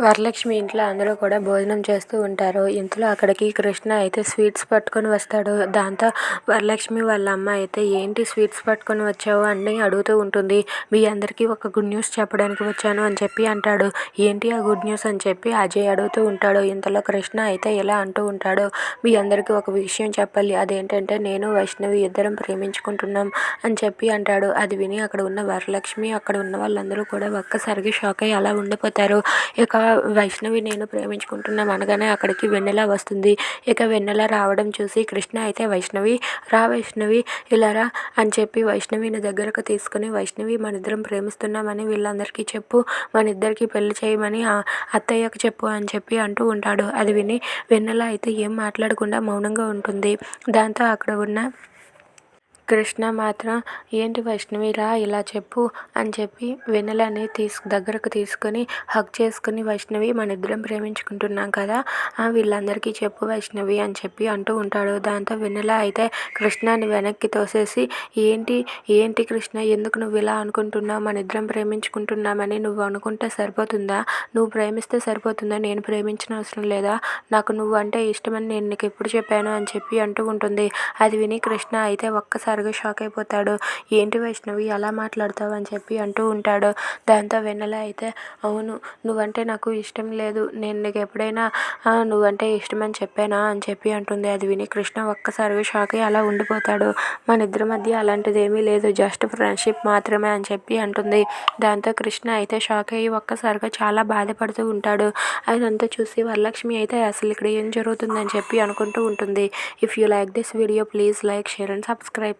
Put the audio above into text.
వరలక్ష్మి ఇంట్లో అందరూ కూడా భోజనం చేస్తూ ఉంటారు. ఇంతలో అక్కడికి కృష్ణ అయితే స్వీట్స్ పట్టుకొని వస్తాడు. దాంతో వరలక్ష్మి వాళ్ళ అమ్మ అయితే ఏంటి స్వీట్స్ పట్టుకొని వచ్చావు? అని అడుగుతూ ఉంటుంది. మీ అందరికీ ఒక గుడ్ న్యూస్ చెప్పడానికి వచ్చాను అని చెప్పి అంటాడు. ఏంటి ఆ గుడ్ న్యూస్ అని చెప్పి అజయ్ అడుగుతూ ఉంటాడు. ఇంతలో కృష్ణ అయితే ఇలా అంటూ ఉంటాడు. మీ అందరికీ ఒక విషయం చెప్పాలి. అదేంటంటే నేను వైష్ణవి ఇద్దరం ప్రేమించుకుంటున్నాం అని చెప్పి అంటాడు. అది విని అక్కడ ఉన్న వరలక్ష్మి అక్కడ ఉన్న వాళ్ళందరూ కూడా ఒక్కసారిగా షాక్ అయ్యి అలా ఉండిపోతారు. ఇక వైష్ణవి నేను ప్రేమించుకుంటున్నాం అనగానే అక్కడికి వెన్నెల వస్తుంది. ఇక వెన్నెల రావడం చూసి కృష్ణ అయితే వైష్ణవి రా వైష్ణవి ఇలా రా అని చెప్పి వైష్ణవిని దగ్గరకు తీసుకుని వైష్ణవి మన ఇద్దరం ప్రేమిస్తున్నామని వీళ్ళందరికీ చెప్పు. మన ఇద్దరికి పెళ్ళి చేయమని అత్తయ్యకు చెప్పు అని చెప్పి అంటూ ఉంటాడు. అది విని వెన్నెల అయితే ఏం మాట్లాడకుండా మౌనంగా ఉంటుంది. దాంతో అక్కడ ఉన్న కృష్ణ మాత్రం ఏంటి వైష్ణవిరా ఇలా చెప్పు అని చెప్పి వెన్నెలని తీసు దగ్గరకు తీసుకొని హక్ చేసుకుని వైష్ణవి మన ఇద్దరం ప్రేమించుకుంటున్నాం కదా వీళ్ళందరికీ చెప్పు వైష్ణవి అని చెప్పి అంటూ ఉంటాడు. దాంతో వెన్నెల అయితే కృష్ణని వెనక్కి తోసేసి ఏంటి ఏంటి కృష్ణ ఎందుకు నువ్వు ఇలా అనుకుంటున్నావు? మన ఇద్దరం ప్రేమించుకుంటున్నామని నువ్వు అనుకుంటే సరిపోతుందా? నువ్వు ప్రేమిస్తే సరిపోతుందా? నేను ప్రేమించిన అవసరం లేదా? నాకు నువ్వు అంటే ఇష్టమని నేను నీకు ఎప్పుడు చెప్పాను? అని చెప్పి అంటూ ఉంటుంది. అది విని కృష్ణ అయితే ఒక్కసారి ఒక్కసారిగా షాక్ అయిపోతాడు. ఏంటి వైష్ణవి అలా మాట్లాడతావు అని చెప్పి అంటూ ఉంటాడు. దాంతో వెన్నెల అయితే అవును నువ్వంటే నాకు ఇష్టం లేదు. నేను నీకు ఎప్పుడైనా నువ్వంటే ఇష్టం అని చెప్పానా అని చెప్పి అంటుంది. అది విని కృష్ణ ఒక్కసారిగా షాక్ అయ్యి అలా ఉండిపోతాడు. మన ఇద్దరి మధ్య అలాంటిది ఏమీ లేదు. జస్ట్ ఫ్రెండ్షిప్ మాత్రమే అని చెప్పి అంటుంది. దాంతో కృష్ణ అయితే షాక్ అయ్యి ఒక్కసారిగా చాలా బాధపడుతూ ఉంటాడు. అదంతా చూసి వరలక్ష్మి అయితే అసలు ఇక్కడ ఏం జరుగుతుందని చెప్పి అనుకుంటూ ఉంటుంది. If you like this video please like share and subscribe.